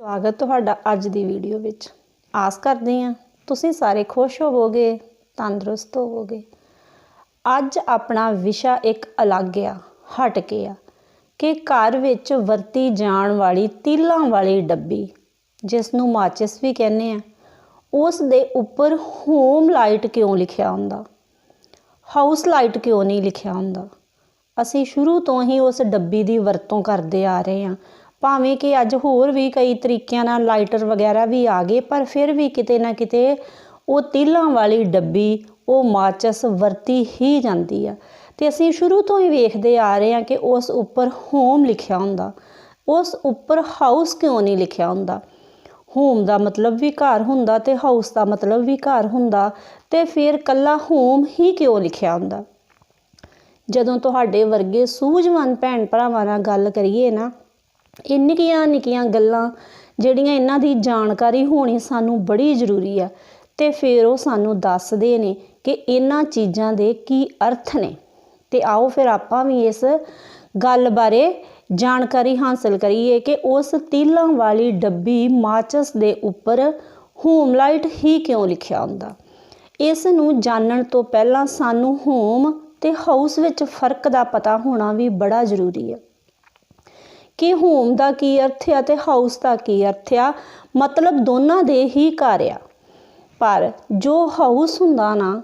ਸਵਾਗਤ ਤੁਹਾਡਾ ਅੱਜ ਦੀ ਵੀਡੀਓ ਵਿੱਚ। ਆਸ ਕਰਦੇ ਹਾਂ ਤੁਸੀਂ ਸਾਰੇ ਖੁਸ਼ ਹੋਵੋਗੇ, ਤੰਦਰੁਸਤ ਹੋਵੋਗੇ। ਅੱਜ ਆਪਣਾ ਵਿਸ਼ਾ ਇੱਕ ਅਲੱਗ ਆ, ਹਟ ਕੇ ਆ ਕਿ ਘਰ ਵਿੱਚ ਵਰਤੀ ਜਾਣ ਵਾਲੀ ਤੀਲਾਂ ਵਾਲੀ ਡੱਬੀ ਜਿਸ ਨੂੰ ਮਾਚਿਸ ਵੀ ਕਹਿੰਦੇ ਆ, ਉਸ ਦੇ ਉੱਪਰ ਹੋਮ ਲਾਈਟ ਕਿਉਂ ਲਿਖਿਆ ਹੁੰਦਾ? ਹਾਊਸ ਲਾਈਟ ਕਿਉਂ ਨਹੀਂ ਲਿਖਿਆ ਹੁੰਦਾ? ਅਸੀਂ ਸ਼ੁਰੂ ਤੋਂ ਹੀ ਉਸ ਡੱਬੀ ਦੀ ਵਰਤੋਂ ਕਰਦੇ ਆ ਰਹੇ ਹਾਂ। ਭਾਵੇਂ ਕਿ ਅੱਜ ਹੋਰ ਵੀ ਕਈ ਤਰੀਕਿਆਂ ਨਾਲ ਲਾਈਟਰ ਵਗੈਰਾ ਵੀ ਆ ਗਏ, ਪਰ ਫਿਰ ਵੀ ਕਿਤੇ ਨਾ ਕਿਤੇ ਉਹ ਤੀਲਾਂ ਵਾਲੀ ਡੱਬੀ, ਉਹ ਮਾਚਸ ਵਰਤੀ ਹੀ ਜਾਂਦੀ ਆ। ਤੇ ਅਸੀਂ ਸ਼ੁਰੂ ਤੋਂ ਹੀ ਵੇਖਦੇ ਆ ਰਹੇ ਹਾਂ ਕਿ ਉਸ ਉੱਪਰ ਹੋਮ ਲਿਖਿਆ ਹੁੰਦਾ। ਉਸ ਉੱਪਰ ਹਾਊਸ ਕਿਉਂ ਨਹੀਂ ਲਿਖਿਆ ਹੁੰਦਾ? ਹੋਮ ਦਾ ਮਤਲਬ ਵੀ ਘਰ ਹੁੰਦਾ ਤੇ ਹਾਊਸ ਦਾ ਮਤਲਬ ਵੀ ਘਰ ਹੁੰਦਾ ਤੇ ਫਿਰ ਕੱਲਾ ਹੋਮ ਹੀ ਕਿਉਂ ਲਿਖਿਆ ਹੁੰਦਾ? ਜਦੋਂ ਤੁਹਾਡੇ ਵਰਗੇ ਸੂਝਵਾਨ ਭੈਣ ਭਰਾਵਾਂ ਨਾਲ ਗੱਲ ਕਰੀਏ ਨਾ ਇਹ ਨਿੱਕੀਆਂ ਨਿੱਕੀਆਂ ਗੱਲਾਂ ਜਿਹੜੀਆਂ ਇਹਨਾਂ ਦੀ ਜਾਣਕਾਰੀ ਹੋਣੀ ਸਾਨੂੰ ਬੜੀ ਜ਼ਰੂਰੀ ਆ ਤੇ ਫਿਰ ਉਹ ਸਾਨੂੰ ਦੱਸਦੇ ਨੇ ਕਿ ਇਹਨਾਂ ਚੀਜ਼ਾਂ ਦੇ ਕੀ ਅਰਥ ਨੇ। ਤੇ ਆਓ ਫਿਰ ਆਪਾਂ ਵੀ ਇਸ ਗੱਲ ਬਾਰੇ ਜਾਣਕਾਰੀ ਹਾਸਲ ਕਰੀਏ ਕਿ ਉਸ ਤੀਲਾਂ ਵਾਲੀ ਡੱਬੀ ਮਾਚਸ ਦੇ ਉੱਪਰ ਹੋਮਲਾਈਟ ਹੀ ਕਿਉਂ ਲਿਖਿਆ ਹੁੰਦਾ? ਇਸ ਨੂੰ ਜਾਣਨ ਤੋਂ ਪਹਿਲਾਂ ਸਾਨੂੰ ਹੋਮ ਤੇ ਹਾਊਸ ਵਿੱਚ ਫ਼ਰਕ ਦਾ ਪਤਾ ਹੋਣਾ ਵੀ ਬੜਾ ਜ਼ਰੂਰੀ ਹੈ ਕਿ ਹੋਮ ਦਾ ਕੀ ਅਰਥ ਆ ਤੇ ਹਾਊਸ ਦਾ ਕੀ ਅਰਥ ਆ, ਮਤਲਬ ਦੋਨਾਂ ਦੇ ਹੀ ਘਰ ਆ। ਪਰ ਜੋ ਹਾਊਸ ਹੁੰਦਾ ਨਾ,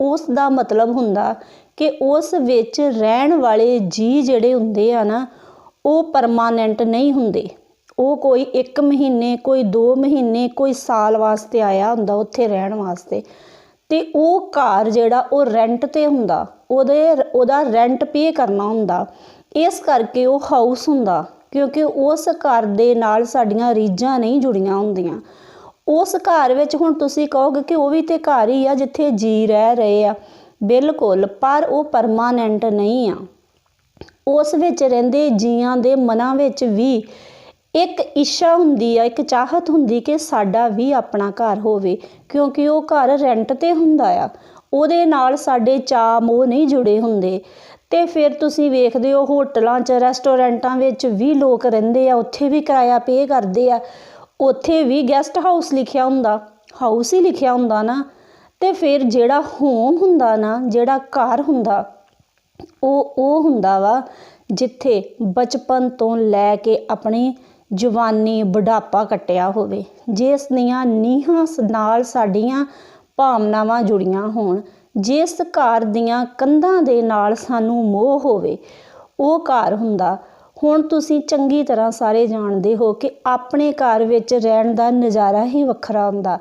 ਉਸ ਦਾ ਮਤਲਬ ਹੁੰਦਾ ਕਿ ਉਸ ਵਿੱਚ ਰਹਿਣ ਵਾਲੇ ਜੀ ਜਿਹੜੇ ਹੁੰਦੇ ਆ ਨਾ, ਉਹ ਪਰਮਾਨੈਂਟ ਨਹੀਂ ਹੁੰਦੇ। ਉਹ ਕੋਈ 1 ਮਹੀਨੇ, ਕੋਈ 2 ਮਹੀਨੇ, ਕੋਈ ਸਾਲ ਵਾਸਤੇ ਆਇਆ ਹੁੰਦਾ ਉੱਥੇ ਰਹਿਣ ਵਾਸਤੇ। ਤੇ ਉਹ ਘਰ ਜਿਹੜਾ ਉਹ ਰੈਂਟ ਤੇ ਹੁੰਦਾ, ਉਹਦੇ, ਉਹਦਾ ਰੈਂਟ ਪੇ ਕਰਨਾ ਹੁੰਦਾ। ਇਸ ਕਰਕੇ ਉਹ ਹਾਊਸ ਹੁੰਦਾ, ਕਿਉਂਕਿ ਉਸ ਘਰ ਦੇ ਨਾਲ ਸਾਡੀਆਂ ਰੀਝਾਂ ਨਹੀਂ ਜੁੜੀਆਂ ਹੁੰਦੀਆਂ। ਉਸ ਘਰ ਵਿੱਚ ਹੁਣ ਤੁਸੀਂ ਕਹੋਗੇ ਕਿ ਉਹ ਵੀ ਤੇ ਘਰ ਹੀ ਆ ਜਿੱਥੇ ਜੀ ਰਹਿ ਰਹੇ ਆ। ਬਿਲਕੁਲ, ਪਰ ਉਹ ਪਰਮਾਨੈਂਟ ਨਹੀਂ ਆ। ਉਸ ਵਿੱਚ ਰਹਿੰਦੇ ਜੀਆਂ ਦੇ ਮਨਾਂ ਵਿੱਚ ਵੀ ਇੱਕ ਇੱਛਾ ਹੁੰਦੀ ਆ, ਇੱਕ ਚਾਹਤ ਹੁੰਦੀ ਕਿ ਸਾਡਾ ਵੀ ਆਪਣਾ ਘਰ ਹੋਵੇ, ਕਿਉਂਕਿ ਉਹ ਘਰ ਰੈਂਟ ਤੇ ਹੁੰਦਾ ਆ। ਉਹਦੇ ਨਾਲ ਸਾਡੇ ਚਾਅ ਮੋਹ ਨਹੀਂ ਜੁੜੇ ਹੁੰਦੇ। ਤੇ ਫਿਰ ਤੁਸੀਂ ਵੇਖਦੇ ਹੋ ਹੋਟਲਾਂ 'ਚ, ਰੈਸਟੋਰੈਂਟਾਂ ਵਿੱਚ ਵੀ ਲੋਕ ਰਹਿੰਦੇ ਆ, ਉੱਥੇ ਵੀ ਕਿਰਾਇਆ ਪੇ ਕਰਦੇ ਆ। ਉੱਥੇ ਵੀ ਗੈਸਟ ਹਾਊਸ ਲਿਖਿਆ ਹੁੰਦਾ ਹਾਊਸ ਹੀ ਲਿਖਿਆ ਹੁੰਦਾ ਨਾ। ਤੇ ਫਿਰ ਜਿਹੜਾ ਹੋਮ ਹੁੰਦਾ ਨਾ, ਜਿਹੜਾ ਘਰ ਹੁੰਦਾ, ਉਹ ਉਹ ਹੁੰਦਾ ਵਾ, ਜਿੱਥੇ ਬਚਪਨ ਤੋਂ ਲੈ ਕੇ ਆਪਣੀ ਜਵਾਨੀ ਬੁਢਾਪਾ ਕੱਟਿਆ ਹੋਵੇ। ਜਿਸ ਦੀਆਂ ਨੀਹਾਂ ਨਾਲ ਸਾਡੀਆਂ ਭਾਵਨਾਵਾਂ ਜੁੜੀਆਂ ਹੋਣ ਜਿਸ ਘਰ ਦੀਆਂ ਕੰਧਾਂ ਦੇ ਨਾਲ ਸਾਨੂੰ ਮੋਹ ਹੋਵੇ, ਉਹ ਘਰ ਹੁੰਦਾ। ਹੁਣ ਤੁਸੀਂ ਚੰਗੀ ਤਰ੍ਹਾਂ ਸਾਰੇ ਜਾਣਦੇ ਹੋ ਕਿ ਆਪਣੇ ਘਰ ਵਿੱਚ ਰਹਿਣ ਦਾ ਨਜ਼ਾਰਾ ਹੀ ਵੱਖਰਾ ਹੁੰਦਾ।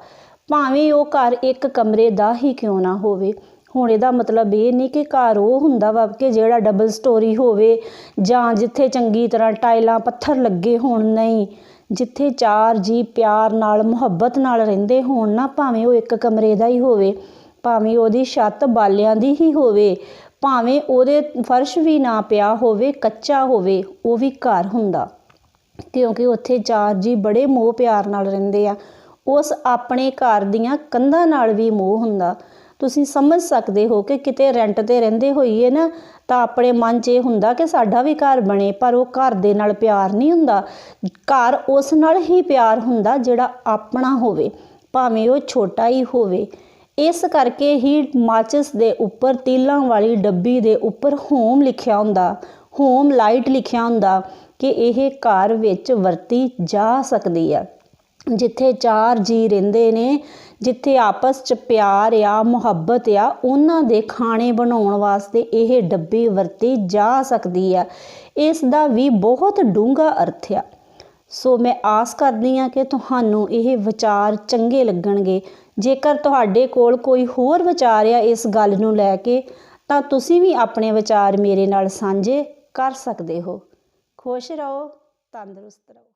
ਭਾਵੇਂ ਉਹ ਘਰ ਇੱਕ ਕਮਰੇ ਦਾ ਹੀ ਕਿਉਂ ਨਾ ਹੋਵੇ। ਹੁਣ ਇਹਦਾ ਮਤਲਬ ਇਹ ਨਹੀਂ ਕਿ ਘਰ ਉਹ ਹੁੰਦਾ ਵਾ ਕਿ ਜਿਹੜਾ ਡਬਲ ਸਟੋਰੀ ਹੋਵੇ, ਜਾਂ ਜਿੱਥੇ ਚੰਗੀ ਤਰ੍ਹਾਂ ਟਾਈਲਾਂ ਪੱਥਰ ਲੱਗੇ ਹੋਣ, ਨਹੀਂ। ਜਿੱਥੇ ਚਾਰ ਜੀ ਪਿਆਰ ਨਾਲ, ਮੁਹੱਬਤ ਨਾਲ ਰਹਿੰਦੇ ਹੋਣ ਨਾ, ਭਾਵੇਂ ਉਹ ਇੱਕ ਕਮਰੇ ਦਾ ਹੀ ਹੋਵੇ। ਭਾਵੇਂ ਉਹਦੀ ਛੱਤ ਬਾਲਿਆਂ ਦੀ ਹੀ ਹੋਵੇ, ਭਾਵੇਂ ਉਹਦੇ ਫਰਸ਼ ਵੀ ਨਾ ਪਿਆ ਹੋਵੇ, ਕੱਚਾ ਹੋਵੇ, ਉਹ ਵੀ ਘਰ ਹੁੰਦਾ। ਕਿਉਂਕਿ ਉੱਥੇ ਚਾਰ ਜੀ ਬੜੇ ਮੋਹ ਪਿਆਰ ਨਾਲ ਰਹਿੰਦੇ ਆ। ਉਸ ਆਪਣੇ ਘਰ ਦੀਆਂ ਕੰਧਾਂ ਨਾਲ ਵੀ ਮੋਹ ਹੁੰਦਾ। ਤੁਸੀਂ ਸਮਝ ਸਕਦੇ ਹੋ ਕਿ ਕਿਤੇ ਰੈਂਟ ਤੇ ਰਹਿੰਦੇ ਹੋਈਏ ਨਾ, ਤਾਂ ਆਪਣੇ ਮਨ 'ਚ ਇਹ ਹੁੰਦਾ ਕਿ ਸਾਡਾ ਵੀ ਘਰ ਬਣੇ, ਪਰ ਉਹ ਘਰ ਦੇ ਨਾਲ ਪਿਆਰ ਨਹੀਂ ਹੁੰਦਾ। ਘਰ ਉਸ ਨਾਲ ਹੀ ਪਿਆਰ ਹੁੰਦਾ ਜਿਹੜਾ ਆਪਣਾ ਹੋਵੇ, ਭਾਵੇਂ ਉਹ ਛੋਟਾ ਹੀ ਹੋਵੇ। ਇਸ ਕਰਕੇ ਹੀ ਮਾਚਿਸ ਦੇ ਉੱਪਰ ਤੀਲਾਂ ਵਾਲੀ ਡੱਬੀ ਦੇ ਉੱਪਰ ਹੋਮ ਲਿਖਿਆ ਹੁੰਦਾ, ਹੋਮ ਲਾਈਟ ਲਿਖਿਆ ਹੁੰਦਾ ਕਿ ਇਹ ਘਰ ਵਿੱਚ ਵਰਤੀ ਜਾ ਸਕਦੀ ਆ ਜਿੱਥੇ ਚਾਰ ਜੀ ਰਹਿੰਦੇ ਨੇ, ਜਿੱਥੇ ਆਪਸ 'ਚ ਪਿਆਰ ਆ, ਮੁਹੱਬਤ ਆ, ਉਹਨਾਂ ਦੇ ਖਾਣੇ ਬਣਾਉਣ ਵਾਸਤੇ ਇਹ ਡੱਬੀ ਵਰਤੀ ਜਾ ਸਕਦੀ ਆ ਇਸ ਦਾ ਵੀ ਬਹੁਤ ਡੂੰਘਾ ਅਰਥ ਆ। ਸੋ ਮੈਂ ਆਸ ਕਰਦੀ ਹਾਂ ਕਿ ਤੁਹਾਨੂੰ ਇਹ ਵਿਚਾਰ ਚੰਗੇ ਲੱਗਣਗੇ। ਜੇਕਰ ਤੁਹਾਡੇ ਕੋਲ ਕੋਈ ਹੋਰ ਵਿਚਾਰ ਆ ਇਸ ਗੱਲ ਨੂੰ ਲੈ ਕੇ, ਤਾਂ ਤੁਸੀਂ ਵੀ ਆਪਣੇ ਵਿਚਾਰ ਮੇਰੇ ਨਾਲ ਸਾਂਝੇ ਕਰ ਸਕਦੇ ਹੋ। ਖੁਸ਼ ਰਹੋ, ਤੰਦਰੁਸਤ ਰਹੋ।